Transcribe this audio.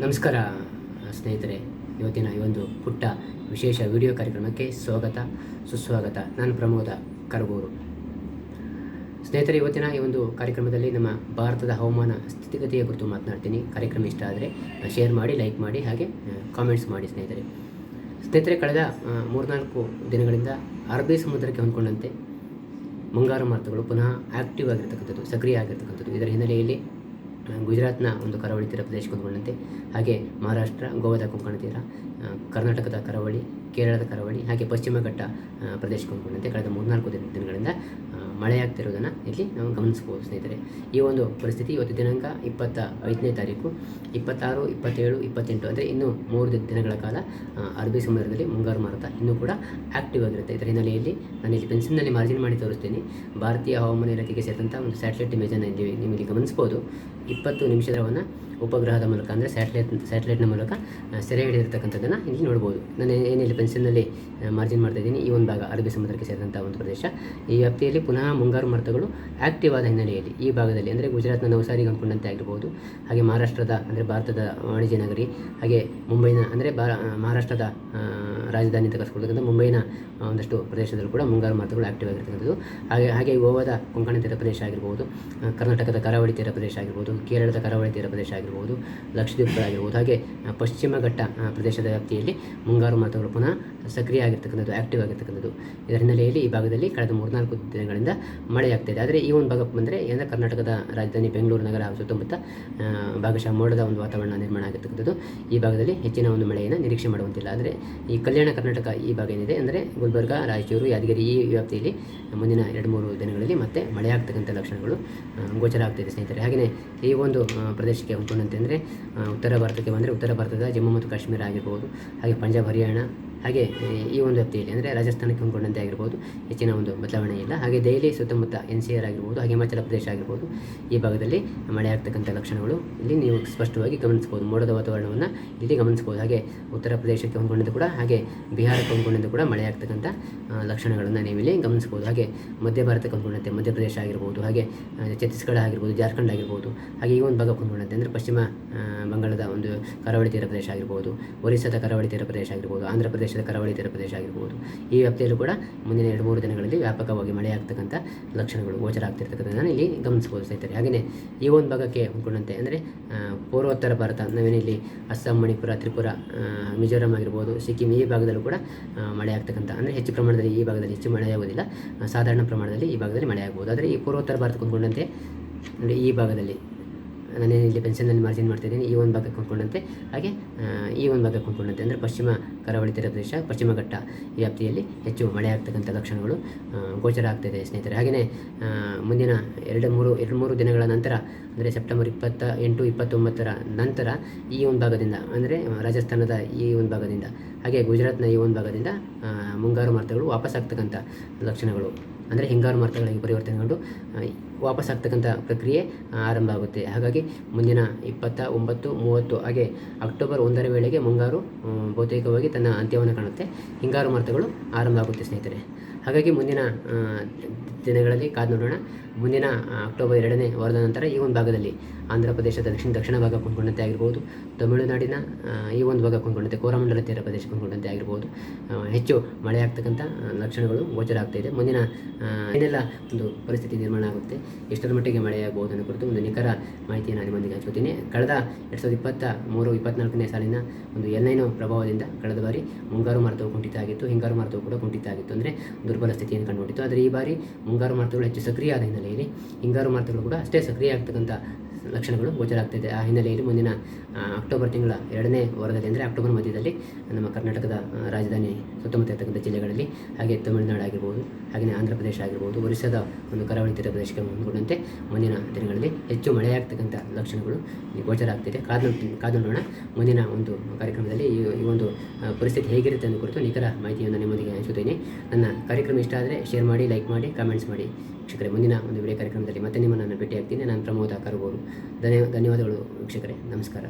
ನಮಸ್ಕಾರ ಸ್ನೇಹಿತರೆ. ಇವತ್ತಿನ ಈ ಒಂದು ಪುಟ್ಟ ವಿಶೇಷ ವಿಡಿಯೋ ಕಾರ್ಯಕ್ರಮಕ್ಕೆ ಸ್ವಾಗತ, ಸುಸ್ವಾಗತ. ನಾನು ಪ್ರಮೋದ ಕರಗೂರು. ಸ್ನೇಹಿತರೆ, ಇವತ್ತಿನ ಈ ಒಂದು ಕಾರ್ಯಕ್ರಮದಲ್ಲಿ ನಮ್ಮ ಭಾರತದ ಹವಾಮಾನ ಸ್ಥಿತಿಗತಿಯ ಕುರಿತು ಮಾತನಾಡ್ತೀನಿ. ಕಾರ್ಯಕ್ರಮ ಇಷ್ಟ ಆದರೆ ಶೇರ್ ಮಾಡಿ ಲೈಕ್ ಮಾಡಿ, ಹಾಗೆ ಕಾಮೆಂಟ್ಸ್ ಮಾಡಿ, ಸ್ನೇಹಿತರೆ. ಸ್ನೇಹಿತರೆ, ಕಳೆದ ಮೂರ್ನಾಲ್ಕು ದಿನಗಳಿಂದ ಅರಬ್ಬಿ ಸಮುದ್ರಕ್ಕೆ ಹೊಂದ್ಕೊಂಡಂತೆ ಮುಂಗಾರು ಮಾರುತಗಳು ಪುನಃ ಆಕ್ಟಿವ್ ಆಗಿರ್ತಕ್ಕಂಥದ್ದು, ಸಕ್ರಿಯ ಆಗಿರ್ತಕ್ಕಂಥದ್ದು. ಇದರ ಹಿನ್ನೆಲೆಯಲ್ಲಿ ಗುಜರಾತ್ನ ಒಂದು ಕರಾವಳಿ ತೀರ ಪ್ರದೇಶಕ್ಕೆ ಹೊಂದ್ಕೊಂಡಂತೆ ಹಾಗೆ ಮಹಾರಾಷ್ಟ್ರ, ಗೋವಾದ ಕೊಂಕಣ ತೀರ ಕರ್ನಾಟಕದ ಕರಾವಳಿ, ಕೇರಳದ ಕರಾವಳಿ, ಹಾಗೆ ಪಶ್ಚಿಮ ಘಟ್ಟ ಪ್ರದೇಶಕ್ಕೆ ಹೊಂದ್ಕೊಂಡಂತೆ ಕಳೆದ ಮೂರ್ನಾಲ್ಕು ದಿನ ದಿನಗಳಿಂದ ಮಳೆಯಾಗ್ತಿರೋದನ್ನು ಇಲ್ಲಿ ನಾವು ಗಮನಿಸ್ಬೋದು ಸ್ನೇಹಿತರೆ. ಈ ಒಂದು ಪರಿಸ್ಥಿತಿ ಇವತ್ತು ದಿನಾಂಕ ಇಪ್ಪತ್ತ ಐದನೇ ತಾರೀಕು, ಇಪ್ಪತ್ತಾರು, ಇಪ್ಪತ್ತೇಳು, ಇಪ್ಪತ್ತೆಂಟು ಅಂದರೆ ಇನ್ನೂ ಮೂರು ದಿನಗಳ ಕಾಲ ಅರಬಿ ಸಮುದ್ರದಲ್ಲಿ ಮುಂಗಾರು ಮಾರುತ ಇನ್ನೂ ಕೂಡ ಆ್ಯಕ್ಟಿವ್ ಆಗಿರುತ್ತೆ. ಇದರ ಹಿನ್ನೆಲೆಯಲ್ಲಿ ನಾನು ಇಲ್ಲಿ ಪೆನ್ಸಿಲ್ನಲ್ಲಿ ಮಾರ್ಜಿನ್ ಮಾಡಿ ತೋರಿಸ್ತೀನಿ. ಭಾರತೀಯ ಹವಾಮಾನ ಇಲಾಖೆಗೆ ಸೇರಿದಂಥ ಒಂದು ಸ್ಯಾಟಲೈಟ್ ಇಮೇಜನ್ನು ಇಲ್ಲಿ ಇಲ್ಲಿ ಗಮನಿಸ್ಬೋದು. ಇಪ್ಪತ್ತು ನಿಮಿಷದವನ್ನು ಉಪಗ್ರಹದ ಮೂಲಕ ಅಂದರೆ ಸ್ಯಾಟಲೈಟ್, ಸ್ಯಾಟಲೈಟ್ನ ಮೂಲಕ ಸೆರೆ ಹಿಡಿದಿರ್ತಕ್ಕಂಥದ್ದನ್ನು ಇಲ್ಲಿ ನೋಡ್ಬೋದು. ನಾನು ಏನಿಲ್ಲ ಪೆನ್ಸಿಲ್ನಲ್ಲಿ ಮಾರ್ಜಿನ್ ಮಾಡ್ತಾ ಇದ್ದೀನಿ, ಈ ಒಂದು ಭಾಗ ಅರಬ್ಬಿ ಸಮುದ್ರಕ್ಕೆ ಸೇರಿದಂಥ ಒಂದು ಪ್ರದೇಶ. ಈ ವ್ಯಾಪ್ತಿಯಲ್ಲಿ ಪುನಃ ಮುಂಗಾರು ಮಾರುತಗಳು ಆಕ್ಟಿವ್ ಆದ ಹಿನ್ನೆಲೆಯಲ್ಲಿ ಈ ಭಾಗದಲ್ಲಿ, ಅಂದರೆ ಗುಜರಾತ್ನ ನವಸಾರಿ ಹೊಂದ್ಕೊಂಡಂತೆ ಆಗಿರ್ಬೋದು, ಹಾಗೆ ಮಹಾರಾಷ್ಟ್ರದ, ಅಂದರೆ ಭಾರತದ ವಾಣಿಜ್ಯ ನಗರಿ, ಹಾಗೆ ಮುಂಬೈನ, ಅಂದರೆ ಬಾ ಮಹಾರಾಷ್ಟ್ರದ ರಾಜಧಾನಿ ಅಂತ ಕರೆಸ್ಕೊಳ್ತಕ್ಕಂಥ ಮುಂಬೈನ ಒಂದಷ್ಟು ಪ್ರದೇಶದಲ್ಲೂ ಕೂಡ ಮುಂಗಾರು ಮಾತುಗಳು ಆಕ್ಟಿವ್ ಆಗಿರ್ತಕ್ಕಂಥದ್ದು. ಹಾಗೆ ಹಾಗೆ ಗೋವಾದ ಕೊಂಕಣ ತೀರ ಪ್ರದೇಶ ಆಗಿರ್ಬೋದು ಕರ್ನಾಟಕದ ಕರಾವಳಿ ತೀರ ಪ್ರದೇಶ ಆಗಿರ್ಬೋದು, ಕೇರಳದ ಕರಾವಳಿ ತೀರ ಪ್ರದೇಶ ಆಗಿರ್ಬೋದು, ಲಕ್ಷದ್ವೀಪಗಳಾಗಿರ್ಬೋದು. ಹಾಗೆ ಪಶ್ಚಿಮ ಘಟ್ಟ ಪ್ರದೇಶದ ವ್ಯಾಪ್ತಿಯಲ್ಲಿ ಮುಂಗಾರು ಮಾತುಗಳು ಪುನಃ ಸಕ್ರಿಯ ಆಗಿರ್ತಕ್ಕಂಥದ್ದು ಆಕ್ಟಿವ್ ಆಗಿರ್ತಕ್ಕಂಥದ್ದು. ಇದರ ಹಿನ್ನೆಲೆಯಲ್ಲಿ ಈ ಭಾಗದಲ್ಲಿ ಕಳೆದ ಮೂರ್ನಾಲ್ಕು ದಿನಗಳಿಂದ ಮಳೆಯಾಗ್ತಿದೆ. ಆದರೆ ಈ ಒಂದು ಭಾಗಕ್ಕೆ ಬಂದರೆ ಏನಂದರೆ ಕರ್ನಾಟಕದ ರಾಜಧಾನಿ ಬೆಂಗಳೂರು ನಗರ ಸುತ್ತಮುತ್ತ ಭಾಗಶಃ ಮೋಡದ ಒಂದು ವಾತಾವರಣ ನಿರ್ಮಾಣ ಆಗಿರ್ತಕ್ಕಂಥದ್ದು. ಈ ಭಾಗದಲ್ಲಿ ಹೆಚ್ಚಿನ ಒಂದು ಮಳೆಯನ್ನು ನಿರೀಕ್ಷೆ ಮಾಡುವಂತಿಲ್ಲ. ಆದರೆ ಈ ಕಲ್ಯಾಣ ಕರ್ನಾಟಕ ಈ ಭಾಗ ಏನಿದೆ ಅಂದರೆ ಗುಲ್ಬರ್ಗ, ರಾಯಚೂರು, ಯಾದಗಿರಿ ಈ ವ್ಯಾಪ್ತಿಯಲ್ಲಿ ಮುಂದಿನ ಎರಡು ಮೂರು ದಿನಗಳಲ್ಲಿ ಮತ್ತೆ ಮಳೆಯಾಗ್ತಕ್ಕಂಥ ಲಕ್ಷಣಗಳು ಗೋಚರ ಆಗ್ತಿದೆ ಸ್ನೇಹಿತರೆ. ಹಾಗೆಯೇ ಈ ಒಂದು ಪ್ರದೇಶಕ್ಕೆ ಹೊಂದ್ಕೊಂಡಂತೆ ಅಂದರೆ ಉತ್ತರ ಭಾರತಕ್ಕೆ ಬಂದರೆ ಉತ್ತರ ಭಾರತದ ಜಮ್ಮು ಮತ್ತು ಕಾಶ್ಮೀರ ಆಗಿರ್ಬೋದು, ಹಾಗೆ ಪಂಜಾಬ್, ಹರಿಯಾಣ ಹಾಗೆ ಈ ಒಂದು ವ್ಯಾಪ್ತಿಯಲ್ಲಿ ಅಂದರೆ ರಾಜಸ್ಥಾನಕ್ಕೆ ಹೊಂದ್ಕೊಂಡಂತೆ ಆಗಿರ್ಬೋದು, ಹೆಚ್ಚಿನ ಒಂದು ಬದಲಾವಣೆ ಇಲ್ಲ. ಹಾಗೆ ದೆಹಲಿ ಸುತ್ತಮುತ್ತ ಎನ್ ಸಿ ಆರ್ ಆಗಿರ್ಬೋದು, ಹಾಗೆ ಹಿಮಾಚಲ ಪ್ರದೇಶ ಆಗಿರ್ಬೋದು, ಈ ಭಾಗದಲ್ಲಿ ಮಳೆ ಆಗ್ತಕ್ಕಂಥ ಲಕ್ಷಣಗಳು ಇಲ್ಲಿ ನೀವು ಸ್ಪಷ್ಟವಾಗಿ ಗಮನಿಸ್ಬೋದು. ಮೋಡದ ವಾತಾವರಣವನ್ನು ಇಲ್ಲಿ ಗಮನಿಸ್ಬೋದು. ಹಾಗೆ ಉತ್ತರ ಪ್ರದೇಶಕ್ಕೆ ಹೊಂದ್ಕೊಂಡಂತೆ ಕೂಡ, ಹಾಗೆ ಬಿಹಾರಕ್ಕೆ ಹೊಂದ್ಕೊಂಡಂತೆ ಕೂಡ ಮಳೆ ಆಗ್ತಕ್ಕಂಥ ಲಕ್ಷಣಗಳನ್ನು ನೀವಿಲ್ಲಿ ಗಮನಿಸ್ಬೋದು. ಹಾಗೆ ಮಧ್ಯ ಭಾರತಕ್ಕೆ ಹೊಂದ್ಕೊಂಡಂತೆ ಮಧ್ಯಪ್ರದೇಶ ಆಗಿರ್ಬೋದು, ಹಾಗೆ ಛತ್ತೀಸ್ಗಢ ಆಗಿರ್ಬೋದು, ಜಾರ್ಖಂಡ್ ಆಗಿರ್ಬೋದು, ಹಾಗೆ ಈ ಒಂದು ಭಾಗಕ್ಕೆ ಹೊಂದ್ಕೊಂಡಂತೆ ಅಂದರೆ ಪಶ್ಚಿಮ ಬಂಗಾಳದ ಒಂದು ಕರಾವಳಿ ತೀರ ಪ್ರದೇಶ ಆಗಿರ್ಬೋದು, ಒರಿಸ್ಸಾದ ಕರಾವಳಿ ತೀರ ಪ್ರದೇಶ ಆಗಿರ್ಬೋದು, ಆಂಧ್ರ ಪ್ರದೇಶದ ಕರಾವಳಿ ತೀರ ಪ್ರದೇಶ ಆಗಿರ್ಬೋದು. ಈ ವ್ಯಾಪ್ತಿಯಲ್ಲೂ ಕೂಡ ಮುಂದಿನ ಎರಡು ಮೂರು ದಿನಗಳಲ್ಲಿ ವ್ಯಾಪಕವಾಗಿ ಮಳೆ ಆಗ್ತಕ್ಕಂಥ ಲಕ್ಷಣಗಳು ಗೋಚರ ಆಗ್ತಿರ್ತಕ್ಕಂಥದ್ದನ್ನು ಇಲ್ಲಿ ಗಮನಿಸ್ಬೋದು ಸ್ನೇಹಿತರೆ. ಹಾಗೆಯೇ ಈ ಒಂದು ಭಾಗಕ್ಕೆ ಹೊಂದ್ಕೊಂಡಂತೆ ಅಂದರೆ ಪೂರ್ವೋತ್ತರ ಭಾರತ, ನಾವೇನಿಲ್ಲಿ ಅಸ್ಸಾಂ, ಮಣಿಪುರ, ತ್ರಿಪುರ ಮಿಜೋರಾಂ ಆಗಿರ್ಬೋದು, ಸಿಕ್ಕಿಂ ಈ ಭಾಗದಲ್ಲೂ ಕೂಡ ಮಳೆ ಆಗ್ತಕ್ಕಂಥ ಅಂದರೆ ಹೆಚ್ಚು ಪ್ರಮಾಣದಲ್ಲಿ ಈ ಭಾಗದಲ್ಲಿ ಹೆಚ್ಚು ಮಳೆಯಾಗುವುದಿಲ್ಲ ಸಾಧಾರಣ ಪ್ರಮಾಣದಲ್ಲಿ ಈ ಭಾಗದಲ್ಲಿ ಮಳೆ ಆಗ್ಬೋದು ಆದರೆ ಈ ಪೂರ್ವೋತ್ತರ ಭಾರತಕ್ಕೆ ಹೊಂದ್ಕೊಂಡಂತೆ ಅಂದರೆ ಈ ಭಾಗದಲ್ಲಿ ನಾನೇ ಇಲ್ಲಿ ಪೆನ್ಸಿಲ್ನಲ್ಲಿ ಮಾರ್ಜಿನ್ ಮಾಡ್ತಿದ್ದೀನಿ ಈ ಒಂದು ಭಾಗ ಕೊಂಡ್ಕೊಂಡಂತೆ. ಹಾಗೆ ಈ ಒಂದು ಭಾಗ ಕೊಂಡ್ಕೊಂಡಂತೆ ಅಂದರೆ ಪಶ್ಚಿಮ ಕರಾವಳಿ ತೀರ ಪ್ರದೇಶ, ಪಶ್ಚಿಮ ಘಟ್ಟ ವ್ಯಾಪ್ತಿಯಲ್ಲಿ ಹೆಚ್ಚು ಮಳೆ ಆಗ್ತಕ್ಕಂಥ ಲಕ್ಷಣಗಳು ಗೋಚರ ಆಗ್ತಿದೆ ಸ್ನೇಹಿತರೆ. ಹಾಗೆಯೇ ಮುಂದಿನ ಎರಡು ಮೂರು ಎರಡು ಮೂರು ದಿನಗಳ ನಂತರ, ಅಂದರೆ ಸೆಪ್ಟೆಂಬರ್ ಇಪ್ಪತ್ತ ಎಂಟು, ಇಪ್ಪತ್ತೊಂಬತ್ತರ ನಂತರ ಈ ಒಂದು ಭಾಗದಿಂದ, ಅಂದರೆ ರಾಜಸ್ಥಾನದ ಈ ಒಂದು ಭಾಗದಿಂದ, ಹಾಗೆ ಗುಜರಾತ್ನ ಈ ಒಂದು ಭಾಗದಿಂದ ಮುಂಗಾರು ಮಾರುತಗಳು ವಾಪಸ್ ಆಗ್ತಕ್ಕಂಥ ಲಕ್ಷಣಗಳು. ಅಂದರೆ ಹಿಂಗಾರು ಮಾರುತಗಳಿಗೆ ಪರಿವರ್ತನೆಗೊಂಡು ವಾಪಸ್ ಆಗ್ತಕ್ಕಂಥ ಪ್ರಕ್ರಿಯೆ ಆರಂಭ ಆಗುತ್ತೆ. ಹಾಗಾಗಿ ಮುಂದಿನ ಇಪ್ಪತ್ತ ಒಂಬತ್ತು ಮೂವತ್ತು ಹಾಗೆ ಅಕ್ಟೋಬರ್ ಒಂದರ ವೇಳೆಗೆ ಮುಂಗಾರು ಬಹುತೇಕವಾಗಿ ತನ್ನ ಅಂತ್ಯವನ್ನು ಕಾಣುತ್ತೆ. ಹಿಂಗಾರು ಮಾರುತಗಳು ಆರಂಭ ಆಗುತ್ತೆ ಸ್ನೇಹಿತರೆ. ಹಾಗಾಗಿ ಮುಂದಿನ ದಿನಗಳಲ್ಲಿ ಕಾದು ನೋಡೋಣ. ಮುಂದಿನ ಅಕ್ಟೋಬರ್ ಎರಡನೇ ವಾರದ ನಂತರ ಈ ಒಂದು ಭಾಗದಲ್ಲಿ ಆಂಧ್ರ ಪ್ರದೇಶದ ದಕ್ಷಿಣ ದಕ್ಷಿಣ ಭಾಗ ಕೊಂಡ್ಕೊಂಡಂತೆ ಆಗಿರ್ಬೋದು. ತಮಿಳುನಾಡಿನ ಈ ಒಂದು ಭಾಗ ಕೊಂಡ್ಕೊಂಡಂತೆ ಕೋರಮಂಡಲ ತೀರ ಪ್ರದೇಶ ಕೊಂಡ್ಕೊಂಡಂತೆ ಆಗಿರ್ಬೋದು. ಹೆಚ್ಚು ಮಳೆ ಆಗ್ತಕ್ಕಂಥ ಲಕ್ಷಣಗಳು ಗೋಚರ ಆಗ್ತಾ ಮುಂದಿನ ಏನೆಲ್ಲ ಒಂದು ಪರಿಸ್ಥಿತಿ ನಿರ್ಮಾಣ ಆಗುತ್ತೆ, ಎಷ್ಟರ ಮಟ್ಟಿಗೆ ಮಳೆಯಾಗಬಹುದು ಅನ್ನೋ ಕುರಿತು ಒಂದು ನಿಖರ ಮಾಹಿತಿಯನ್ನು ನಿಮ್ಮೊಂದಿಗೆ ಹಂಚ್ಕೋತೀನಿ ಕಳೆದ ಎರಡು ಸಾವಿರದ ಇಪ್ಪತ್ತ ಮೂರು, ಇಪ್ಪತ್ನಾಲ್ಕನೇ ಸಾಲಿನ ಒಂದು ಎಲ್ನೈನೋ ಪ್ರಭಾವದಿಂದ ಕಳೆದ ಬಾರಿ ಮುಂಗಾರು ಮಾರುತವು ಕುಂಠಿತ ಆಗಿತ್ತು. ಹಿಂಗಾರು ಮಾರುತವು ಕೂಡ ಕುಂಠಿತ ಆಗಿತ್ತು. ಅಂದರೆ ದುರ್ಬಲ ಸ್ಥಿತಿಯನ್ನು ಕಂಡುಕೊಂಡಿತ್ತು. ಆದರೆ ಈ ಬಾರಿ ಮುಂಗಾರು ಮಾರುತಗಳು ಹೆಚ್ಚು ಸಕ್ರಿಯ ಆದ ಹಿನ್ನೆಲೆಯಲ್ಲಿ ಹಿಂಗಾರು ಮಾರುತಗಳು ಕೂಡ ಅಷ್ಟೇ ಸಕ್ರಿಯ ಆಗ್ತಕ್ಕಂಥ ಲಕ್ಷಣಗಳು ಗೋಚರ ಆಗ್ತಿದೆ ಆ ಹಿನ್ನೆಲೆಯಲ್ಲಿ ಮುಂದಿನ ಅಕ್ಟೋಬರ್ ತಿಂಗಳ ಎರಡನೇ ವಾರದಲ್ಲಿ ಅಂದರೆ ಅಕ್ಟೋಬರ್ ಮಧ್ಯದಲ್ಲಿ ನಮ್ಮ ಕರ್ನಾಟಕದ ರಾಜಧಾನಿ ಸುತ್ತಮುತ್ತ ಇರತಕ್ಕಂಥ ಜಿಲ್ಲೆಗಳಲ್ಲಿ, ಹಾಗೆ ತಮಿಳುನಾಡು ಆಗಿರ್ಬೋದು ಹಾಗೆಯೇ ಆಂಧ್ರ ಪ್ರದೇಶ ಆಗಿರ್ಬೋದು, ಒರಿಸ್ಸಾದ ಒಂದು ಕರಾವಳಿ ತೀರ ಪ್ರದೇಶಕ್ಕೆ ಹೊಂದಿಕೊಂಡಂತೆ ಮುಂದಿನ ದಿನಗಳಲ್ಲಿ ಹೆಚ್ಚು ಮಳೆಯಾಗ್ತಕ್ಕಂಥ ಲಕ್ಷಣಗಳು ಇಲ್ಲಿ ಗೋಚರ ಆಗ್ತಿದೆ ಕಾದು ಕಾದು ನೋಡೋಣ. ಮುಂದಿನ ಒಂದು ಕಾರ್ಯಕ್ರಮದಲ್ಲಿ ಈ ಒಂದು ಪರಿಸ್ಥಿತಿ ಹೇಗಿರುತ್ತೆ ಅನ್ನೋ ಕುರಿತು ನಿಖರ ಮಾಹಿತಿಯನ್ನು ನಿಮ್ಮೊಂದಿಗೆ ಹಂಚುತ್ತೇನೆ ನನ್ನ ಕಾರ್ಯಕ್ರಮ ಇಷ್ಟ ಆದರೆ ಶೇರ್ ಮಾಡಿ ಲೈಕ್ ಮಾಡಿ ಕಾಮೆಂಟ್ಸ್ ಮಾಡಿ. ವೀಕ್ಷಕರೇ, ಮುಂದಿನ ಒಂದು ವಿಡಿಯೋ ಕಾರ್ಯಕ್ರಮದಲ್ಲಿ ಮತ್ತೆ ನಿಮ್ಮನ್ನು ನಾನು ಭೇಟಿಯಾಗ್ತೀನಿ. ನಾನು ಪ್ರಮೋದ ಕರಗೂರು. ಧನ್ಯ ಧನ್ಯವಾದಗಳು ವೀಕ್ಷಕರೇ. ನಮಸ್ಕಾರ.